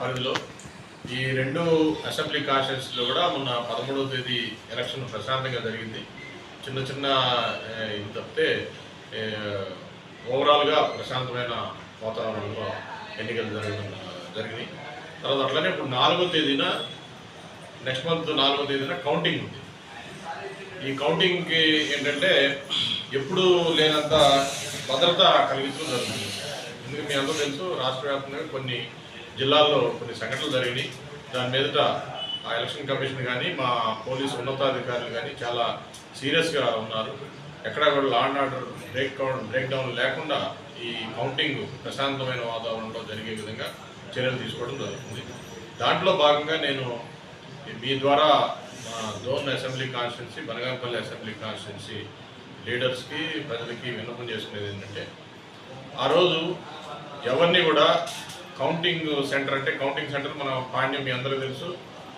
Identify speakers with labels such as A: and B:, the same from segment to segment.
A: పరిధిలో. ఈ రెండు అసెంబ్లీ కాన్స్టిట్యూన్సీలో కూడా మొన్న పదమూడవ తేదీ ఎలక్షన్ ప్రశాంతంగా జరిగింది. చిన్న చిన్న ఏ, ఇది తప్పితే ఓవరాల్గా ప్రశాంతమైన వాతావరణంలో ఎన్నికలు జరగడం జరిగినాయి. తర్వాత అట్లనే ఇప్పుడు నాలుగో తేదీన నెక్స్ట్ మంత్ నాలుగో తేదీన కౌంటింగ్ ఉంది. ఈ కౌంటింగ్కి ఏంటంటే ఎప్పుడు లేనంత భద్రత కలిగించడం జరుగుతుంది. ఎందుకంటే మీ అందరూ తెలుసు రాష్ట్ర వ్యాప్తంగా కొన్ని జిల్లాల్లో కొన్ని సంఘటనలు జరిగినాయి. దాని మీదట ఆ ఎలక్షన్ కమిషన్ కానీ మా పోలీసు ఉన్నతాధికారులు కానీ చాలా సీరియస్గా ఉన్నారు. ఎక్కడా కూడా law and order break break down లేకుండా ఈ కౌంటింగ్ ప్రశాంతమైన వాతావరణంలో జరిగే విధంగా చర్యలు తీసుకోవడం జరుగుతుంది. దాంట్లో భాగంగా నేను మీ ద్వారా మా zone assembly constituency Banaganapalli assembly constituency లీడర్స్కి ప్రజలకి విన్నపం చేసుకునేది ఏంటంటే ఆ రోజు ఎవరిని కూడా కౌంటింగ్ సెంటర్ అంటే కౌంటింగ్ సెంటర్ మన పాండ్యం మీ అందరూ తెలుసు.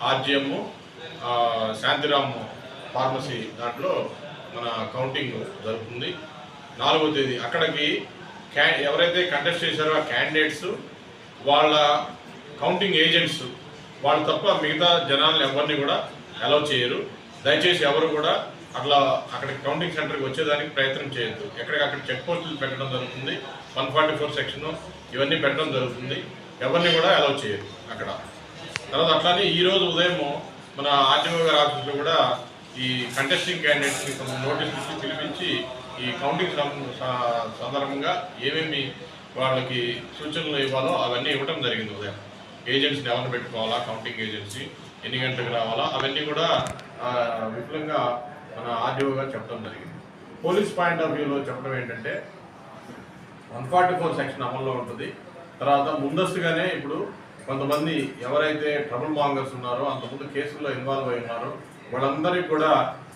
A: ఆర్జిఎమ్ శాంతిరామ్ ఫార్మసీ దాంట్లో మన కౌంటింగ్ జరుగుతుంది. నాలుగో తేదీ అక్కడికి క్యా ఎవరైతే కంటెస్ట్ చేశారో ఆ క్యాండిడేట్స్ వాళ్ళ కౌంటింగ్ ఏజెంట్స్ వాళ్ళు తప్ప మిగతా జనాలను ఎవరిని కూడా అలౌ చేయరు. దయచేసి ఎవరు కూడా అట్లా అక్కడ కౌంటింగ్ సెంటర్కి వచ్చేదానికి ప్రయత్నం చేయొద్దు. ఎక్కడికక్కడ చెక్ పోస్టులు పెట్టడం జరుగుతుంది. వన్ ఫార్టీ ఫోర్ సెక్షన్ ఇవన్నీ పెట్టడం జరుగుతుంది. ఎవరిని కూడా అలౌ చేయరు అక్కడ. తర్వాత అట్లానే ఈరోజు ఉదయము ఉదయం మన ఆర్టీఓ గారి ఆఫీస్లో కూడా ఈ కంటెస్టింగ్ క్యాండిడేట్స్ని నోటీస్ ఇచ్చి పిలిపించి ఈ కౌంటింగ్ సందర్భంగా ఏమేమి వాళ్ళకి సూచనలు ఇవ్వాలో అవన్నీ ఇవ్వటం జరిగింది ఉదయం. ఏజెంట్స్ని ఎవరిని పెట్టుకోవాలా? కౌంటింగ్ ఏజెన్సీ ఎన్ని గంటలకు రావాలా? అవన్నీ కూడా విఫలంగా విపులంగా మన ఆర్డీఓగా చెప్పడం జరిగింది. పోలీస్ పాయింట్ ఆఫ్ వ్యూలో చెప్పడం ఏంటంటే వన్ ఫార్టీ ఫోర్ సెక్షన్ అమల్లో ఉంటుంది. తర్వాత ముందస్తుగానే ఇప్పుడు కొంతమంది ఎవరైతే ట్రబుల్ మాంగర్స్ ఉన్నారో అంతకుముందు కేసుల్లో ఇన్వాల్వ్ అయి ఉన్నారో వాళ్ళందరికీ కూడా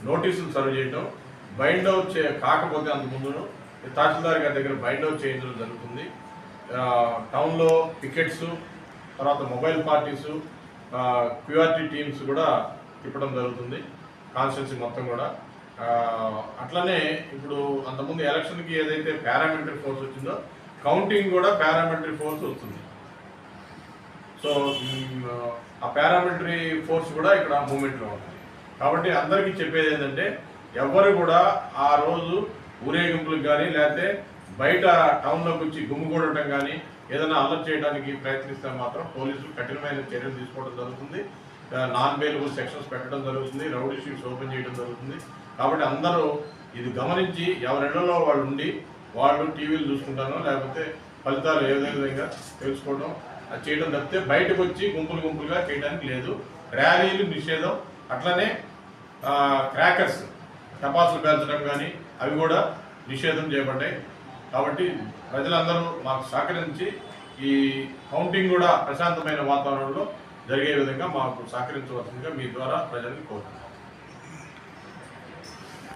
A: నోటీసులు సర్వ్ చేయడం బైండ్ అవుట్ చే కాకపోతే ముందును తహసీల్దార్ గారి దగ్గర బైండ్ అవుట్ చేయించడం జరుగుతుంది. టౌన్లో పికెట్స్ తర్వాత మొబైల్ పార్టీసు క్యూఆర్టీ టీమ్స్ కూడా తిప్పడం జరుగుతుంది కాన్స్టిట్యున్సీ మొత్తం కూడా. అట్లనే ఇప్పుడు అంతకుముందు ఎలక్షన్కి ఏదైతే పారామిలిటరీ ఫోర్స్ వచ్చిందో కౌంటింగ్ కూడా పారామిలిటరీ ఫోర్స్ వస్తుంది. సో ఆ పారామిలిటరీ ఫోర్స్ కూడా ఇక్కడ మూమెంట్లో ఉంటుంది కాబట్టి అందరికీ చెప్పేది ఏంటంటే ఎవరు కూడా ఆ రోజు ఊరేగింపులకు కానీ లేకపోతే బయట టౌన్లోకి వచ్చి గుమ్ముకూడటం కానీ ఏదైనా అల్లరి చేయడానికి ప్రయత్నిస్తే మాత్రం పోలీసులు కఠినమైన చర్యలు తీసుకోవడం జరుగుతుంది. నాన్ బెయిలబుల్ సెక్షన్స్ పెట్టడం జరుగుతుంది రౌడీ షీట్స్ ఓపెన్ చేయడం జరుగుతుంది. కాబట్టి అందరూ ఇది గమనించి ఎవరిళ్ళలో వాళ్ళు ఉండి వాళ్ళు టీవీలు చూసుకుంటాను లేకపోతే ఫలితాలు ఏ విధంగా తెలుసుకోవడం అది చేయడం తప్పితే బయటకు వచ్చి గుంపులు గుంపులుగా చేయడానికి లేదు. ర్యాలీలు నిషేధం. అట్లనే క్రాకర్స్ టపాసులు పేల్చడం కానీ అవి కూడా నిషేధం చేయబడ్డాయి. కాబట్టి ప్రజలందరూ మాకు సహకరించి ఈ కౌంటింగ్ కూడా ప్రశాంతమైన వాతావరణంలో జరిగే విధంగా మాకు సహకరించవలసిందిగా మీ ద్వారా ప్రజల్ని కోరుతున్నాను